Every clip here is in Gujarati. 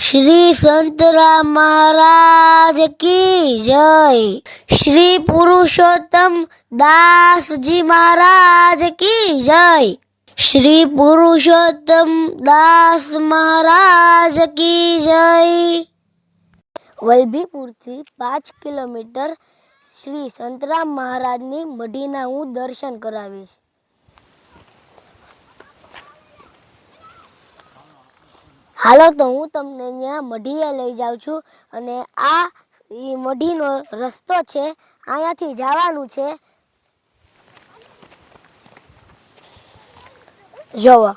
શ્રી સંતરા મહારાજ કી જય. શ્રી પુરુષોત્તમ દાસજી મહારાજ કી જય. શ્રી પુરુષોત્તમ દાસ મહારાજ કી જય. વલભીપુરથી પાંચ કિલોમીટર શ્રી સંતરામ મહારાજની મઢીના હું દર્શન કરાવીશ. હાલો તો હું તમને અહીંયા મઢીએ લઈ જાઉં છું અને આ મઢીનો રસ્તો છે અહીંયાથી જવાનું છે. જોવો.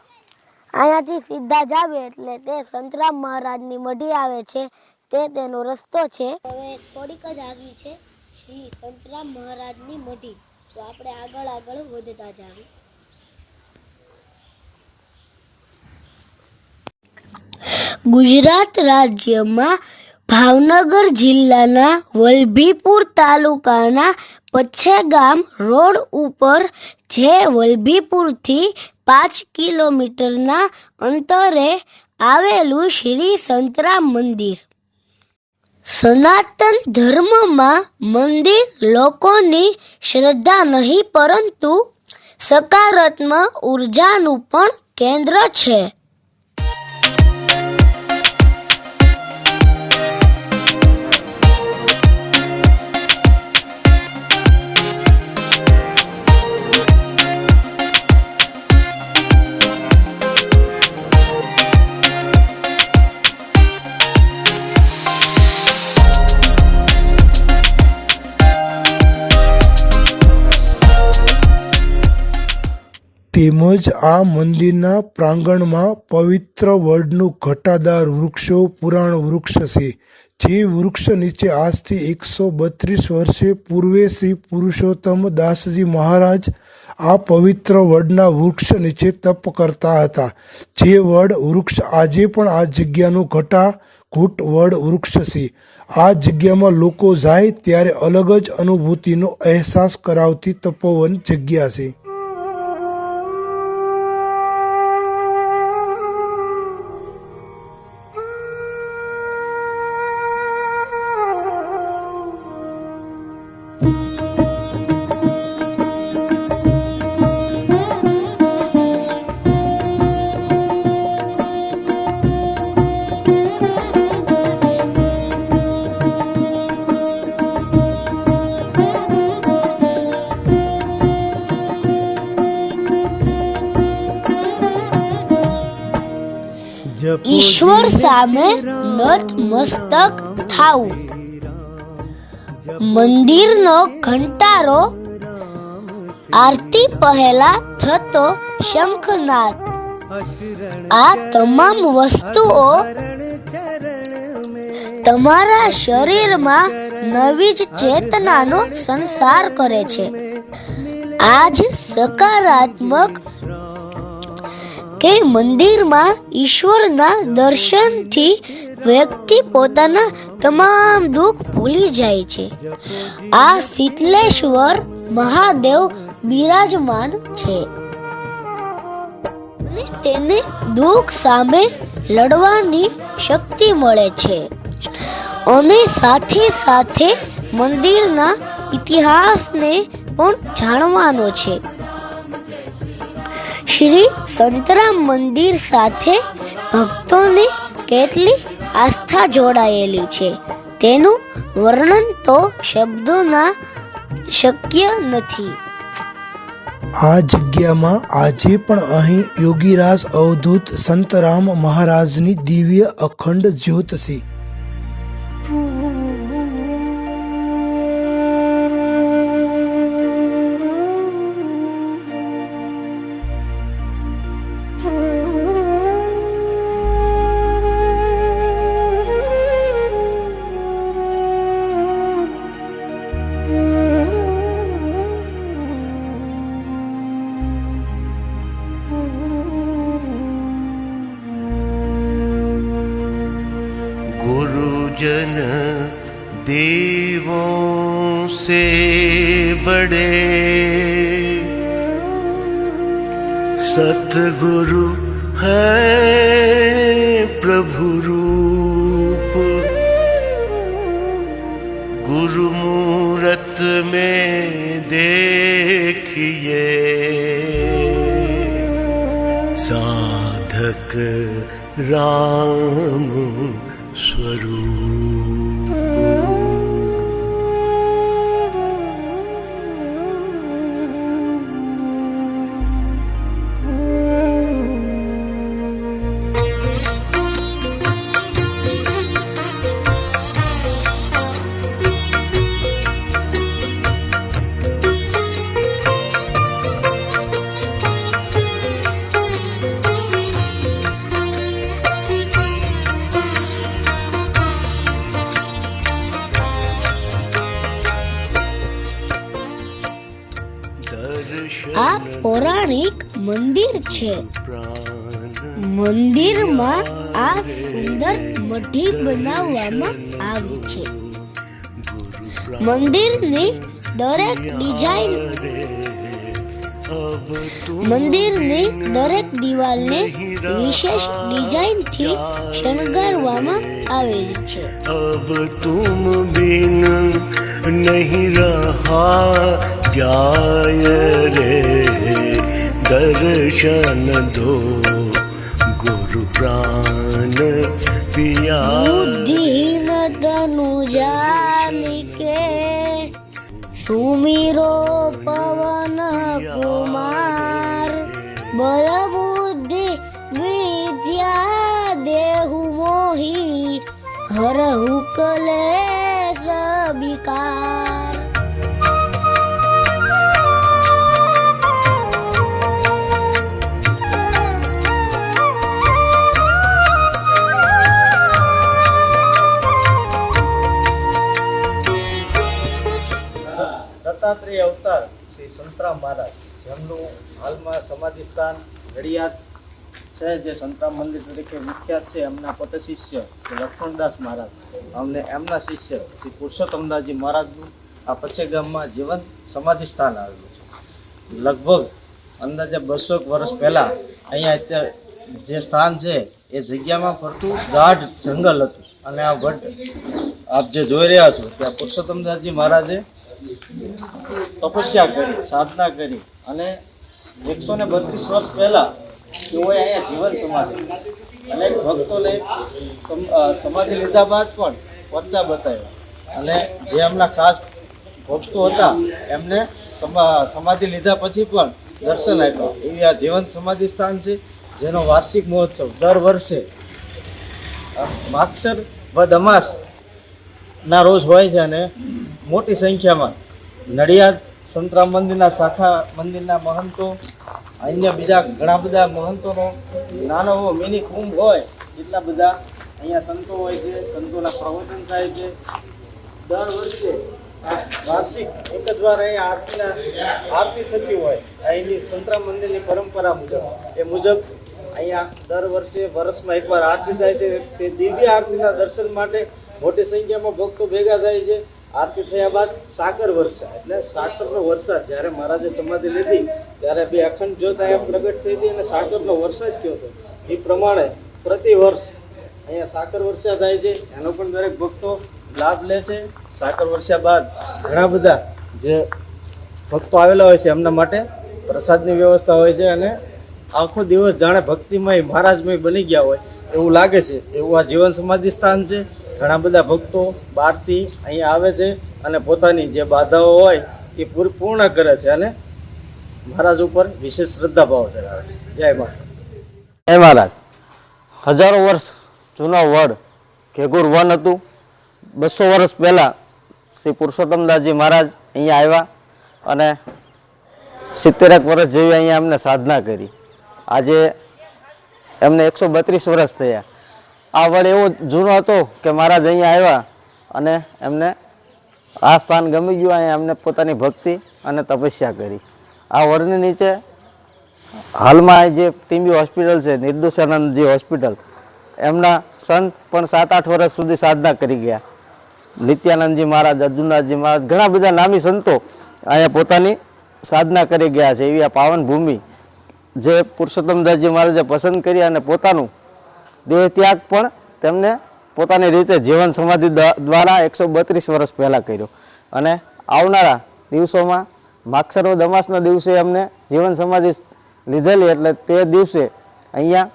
અહીંયાથી સીધા જાવે એટલે તે સંતરામ મહારાજની મઢી આવે છે, તે તેનો રસ્તો છે. હવે થોડીક જ આગી છે, શ્રી સંતરામ મહારાજની મઢી. તો આપણે આગળ આગળ વધતા જાવી. ગુજરાત રાજ્યમાં ભાવનગર જિલ્લાના વલભીપુર તાલુકાના પચ્છેગામ રોડ ઉપર, જે વલભીપુરથી પાંચ કિલોમીટરના અંતરે આવેલું શ્રી સંતરામ મંદિર. સનાતન ધર્મમાં મંદિર લોકોની શ્રદ્ધા નહીં, પરંતુ સકારાત્મક ઉર્જાનું પણ કેન્દ્ર છે. તેમજ આ મંદિરના પ્રાંગણમાં પવિત્ર વડનું ઘટાદાર વૃક્ષો, પુરાણ વૃક્ષ છે, જે વૃક્ષ નીચે આજથી એકસો બત્રીસ વર્ષે પૂર્વે શ્રી પુરુષોત્તમ દાસજી મહારાજ આ પવિત્ર વડના વૃક્ષ નીચે તપ કરતા હતા. જે વડ વૃક્ષ આજે પણ આ જગ્યાનું ઘટા ઘૂટ વડ વૃક્ષ છે. આ જગ્યામાં લોકો જાય ત્યારે અલગ જ અનુભૂતિનો અહેસાસ કરાવતી તપોવન જગ્યા છે. ઈશ્વર સામે નતમસ્તક થાવું મંદિરનો ઘંટારો આરતી પહેલા થતો શંખનાદ. આ તમામ વસ્તુઓ તમારા શરીરમાં નવી જ ચેતનાનો સંસાર કરે છે. આજ સકારાત્મક કે મંદિરમાં ઈશ્વરના દર્શનથી વ્યક્તિ પોતાના તમામ દુઃખ ભૂલી જાય છે. આ શીતલેશ્વર મહાદેવ બિરાજમાન છે. અને તેને દુઃખ સામે લડવાની શક્તિ મળે છે. અને સાથે સાથે મંદિરના ઇતિહાસને પણ જાણવાનો છે. શ્રી સંતરામ મંદિર સાથે ભક્તોને કેટલી આસ્થા જોડાયેલી છે? તેનું વર્ણન તો શબ્દોના શક્ય નથી. આ જગ્યામાં આજે પણ અહીં યોગીરાજ અવધૂત સંતરામ મહારાજની દિવ્ય અખંડ જ્યોત છે. जन देवों से बड़े सतगुरु है प्रभु रूप गुरु मूरत में देखिए साधक राम स्वरूप પૌરાણિક મંદિર છે. મંદિરમાં આ સુંદર મઢી બનાવવામાં આવી છે. મંદિરની દરેક ડિઝાઇન મંદિરની દરેક દિવાલને વિશેષ ડિઝાઇનથી શણગારવામાં આવેલી છે. અબ તુમ બિન નહીં રહા જાય રે દર્શન દો ગુરુ પ્રાણ પિયા બુદ્ધિહીન તનુ જાનિકે સુમીરો પવન કુમાર બલ બુદ્ધિ વિદ્યા દેહુ મોહી હરહુ કલે સબિકાર અવતાર શ્રી સંતરામ મહારાજ જેમનું હાલમાં સમાધિ સ્થાન નડિયાદ છે જે સંતરામ મંદિર તરીકે વિખ્યાત છે, એમના પટ શિષ્ય લક્ષ્મણદાસ મહારાજ. અમને એમના શિષ્ય શ્રી પુરુષોત્તમદાસજી મહારાજનું આ પછે ગામમાં જીવંત સમાધિ સ્થાન આવેલું છે. લગભગ અંદાજે બસો વર્ષ પહેલાં અહીંયા અત્યારે જે સ્થાન છે, એ જગ્યામાં ફરતું ગાઢ જંગલ હતું. અને આ વડ આપ જે જોઈ રહ્યા છો ત્યાં પુરુષોત્તમદાસજી મહારાજે તપસ્યા કરી, સાધના કરી અને એકસો ને બત્રીસ વર્ષ પહેલા તેઓએ અહીંયા જીવન સમાધિ અનેક ભક્તોને સમાધિ લીધા બાદ પણ વચ્ચા બતાવ્યા. અને જે એમના ખાસ ભક્તો હતા, એમને સમા- સમાધિ લીધા પછી પણ દર્શન આપ્યા. એવી આ જીવન સમાધિ સ્થાન છે, જેનો વાર્ષિક મહોત્સવ દર વર્ષે માક્ષર વદ અમાસના રોજ હોય છે અને મોટી સંખ્યામાં નડિયાદ સંતરામ મંદિરના શાખા મંદિરના મહંતો, અન્ય બીજા ઘણા બધા મહંતોનો નાનો એવો મિની કુંભ હોય, એટલા બધા અહીંયા સંતો હોય છે, સંતોના પ્રવચન થાય છે. દર વર્ષે વાર્ષિક એક જ વાર અહીંયા આરતીના, આરતી થતી હોય. અહીંની સંતરામ મંદિરની પરંપરા મુજબ, એ મુજબ અહીંયા દર વર્ષે વર્ષમાં એકવાર આરતી થાય છે. તે દિવ્ય આરતીના દર્શન માટે મોટી સંખ્યામાં ભક્તો ભેગા થાય છે. આરતી થયા બાદ સાકર વર્ષા એટલે સાકરનો વરસાદ જ્યારે મહારાજે સમાધિ લીધી, ત્યારે બે અખંડ જ્યોત અહીંયા પ્રગટ થઈ હતી અને સાકરનો વરસાદ થયો હતો. એ પ્રમાણે પ્રતિ વર્ષ અહીંયા સાકર વર્ષા થાય છે. એનો પણ દરેક ભક્તો લાભ લે છે. સાકર વર્ષા બાદ ઘણા બધા જે ભક્તો આવેલા હોય છે, એમના માટે પ્રસાદની વ્યવસ્થા હોય છે અને આખો દિવસ જાણે ભક્તિમય, મહારાજમય બની ગયા હોય એવું લાગે છે. એવું આ જીવન સમાધિ સ્થાન છે. ઘણા બધા ભક્તો બહારથી અહીંયા આવે છે અને પોતાની જે બાધાઓ હોય એ પૂરી, પૂર્ણ કરે છે અને મહારાજ ઉપર વિશેષ શ્રદ્ધા ભાવ ધરાવે છે. જય મહારાજ. જય મહારાજ. હજારો વર્ષ જૂનો વડ ઘેગુર વન હતું. બસો વર્ષ પહેલાં શ્રી પુરુષોત્તમદાસજી મહારાજ અહીંયા આવ્યા અને સિત્તેરેક વર્ષ જેવી અહીંયા એમને સાધના કરી. આજે એમને એકસો બત્રીસ વર્ષ થયા. આ વડ એવો જૂનો હતો કે મહારાજ અહીંયા આવ્યા અને એમને આ સ્થાન ગમી ગયું, અહીંયા એમને પોતાની ભક્તિ અને તપસ્યા કરી. આ વડની નીચે હાલમાં જે ટીમ્બી હોસ્પિટલ છે, નિર્દોષાનંદજી હોસ્પિટલ, એમના સંત પણ સાત આઠ વર્ષ સુધી સાધના કરી ગયા. નિત્યાનંદજી મહારાજ અર્જુનદાસજી મહારાજ, ઘણા બધા નામી સંતો અહીંયા પોતાની સાધના કરી ગયા છે એવી આ પાવન ભૂમિ જે પુરુષોત્તમદાસજી મહારાજે પસંદ કરી અને પોતાનું દેહ ત્યાગ પણ તેમને પોતાની રીતે જીવન સમાધિ દ્વા- દ્વારા એકસો બત્રીસ વર્ષ પહેલાં કર્યો. અને આવનારા દિવસોમાં માક્ષરો દમાસના દિવસે અમને જીવન સમાધિ લીધેલી એટલે તે દિવસે અહીંયા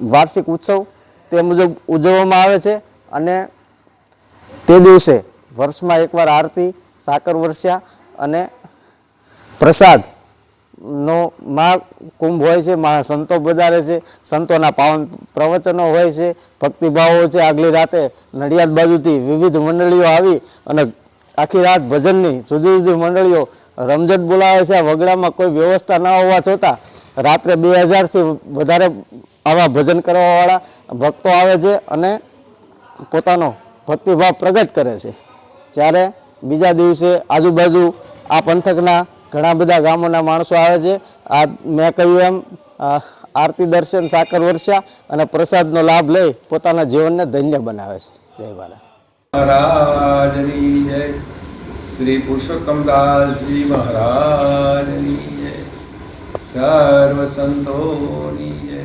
વાર્ષિક ઉત્સવ તે મુજબ ઉજવવામાં આવે છે અને તે દિવસે વર્ષમાં એકવાર આરતી, સાકર વર્ષા અને પ્રસાદ નો મહાકુંભ હોય છે મહા સંતો વધારે છે, સંતોના પાવન પ્રવચનો હોય છે, ભક્તિભાવો છે. આગલી રાતે નડિયાદ બાજુથી વિવિધ મંડળીઓ આવી અને આખી રાત ભજનની જુદી જુદી મંડળીઓ રમઝટ બોલાવે છે. વગડામાં કોઈ વ્યવસ્થા ન હોવા છતાં રાત્રે બે હજારથી વધારે આવા ભજન કરવાવાળા ભક્તો આવે છે અને પોતાનો ભક્તિભાવ પ્રગટ કરે છે. જ્યારે બીજા દિવસે આજુબાજુ આ પંથકના ઘણા બધા ગામોના માણસો આવે છે. આ મેં કહ્યું એમ આરતી દર્શન સાકર વર્ષા અને પ્રસાદનો લાભ લઈ પોતાના જીવનને ધન્ય બનાવે છે. જય ભારત. જય. શ્રી પુરુષોત્તમ દાસજી મહારાજની જય. સર્વ સંતોની જય.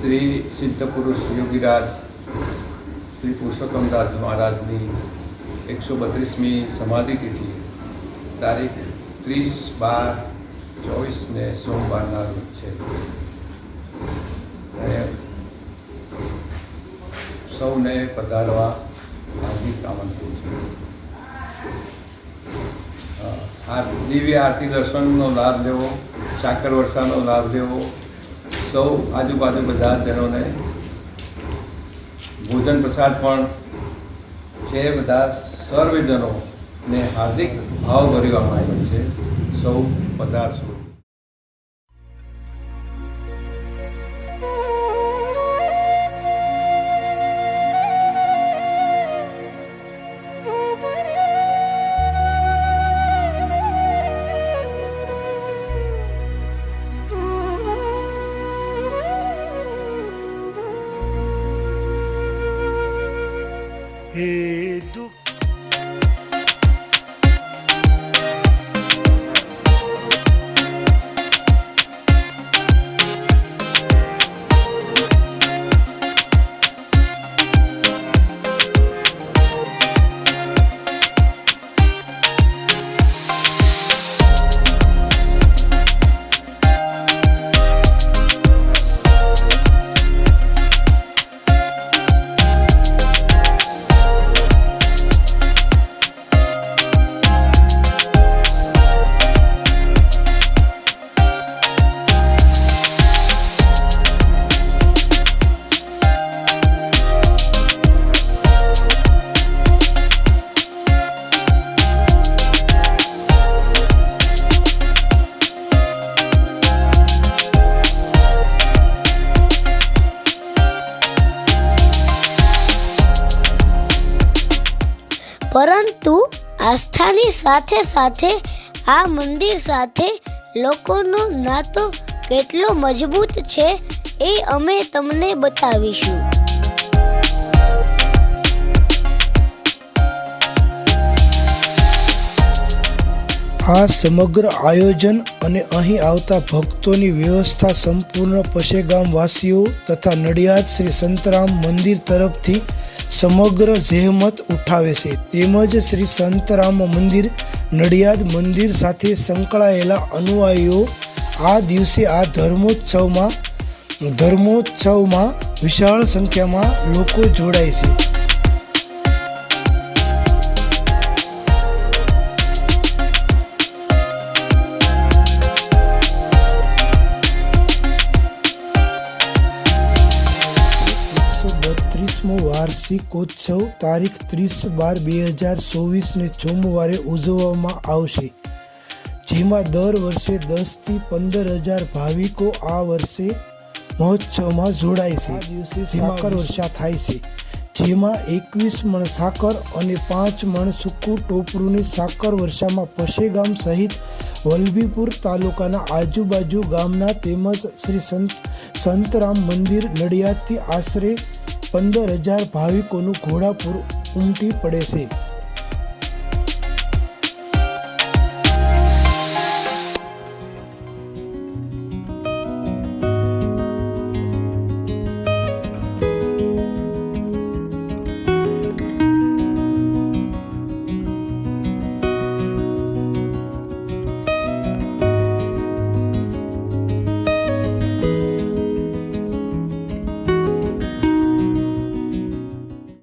શ્રી સિદ્ધ પુરુષ યોગીરાજ, શ્રી પુરુષોત્તમ દાસ મહારાજની એકસો બત્રીસમી સમાધિ તિથિ, તારીખ ત્રીસ બાર ચોવીસ ને સોમવારના રોજ છે. સૌને પધારવા હાર્દિક આમંત્રણ છે. આ દિવ્ય આરતી દર્શનનો લાભ લેવો સાકર વર્ષાનો લાભ લેવો, સૌ આજુબાજુ બધા જનોને ભોજન પ્રસાદ પણ છે, બધા સર્વજનોને હાર્દિક ભાવ ભરવામાં આવ્યો છે. સૌ પધારશો. સાથે સાથે આ મંદિર સાથે લોકોનો નાતો કેટલો મજબૂત છે એ અમે તમને બતાવીશું. આ સમગ્ર આયોજન અને અહીં આવતા ભક્તોની વ્યવસ્થા સંપૂર્ણ પશેગામ વાસીઓ તથા નડિયાદ શ્રી સંતરામ મંદિર તરફથી સમગ્ર જહેમત ઉઠાવે છે. તેમજ શ્રી સંતરામ મંદિર નડિયાદ મંદિર સાથે સંકળાયેલા અનુયાયીઓ આ દિવસે આ ધર્મોત્સવમાં ધર્મોત્સવમાં વિશાળ સંખ્યામાં લોકો જોડાય છે. વાર્ષિકોત્સવ તારીખ ત્રીસ બાર બે હજાર ચોવીસને સોમવારે ઉજવવામાં આવશે. જેમાં દર વર્ષે દસથી પંદર હજાર ભાવિકો આ વર્ષે મહોત્સવમાં જોડાય છે. દિવસે સાકર વર્ષા થાય છે. જેમાં એકવીસ મણ સાકર અને પાંચ મણ સૂકું ટોપરુંની સાકર વર્ષામાં પશેગામ સહિત વલભીપુર તાલુકાના આજુબાજુ ગામના તેમજ શ્રી સંત સંતરામ મંદિર નડિયાદથી આશરે પંદર હજાર ભાવિકોનું ઘોડાપુર ઉમટી પડે છે.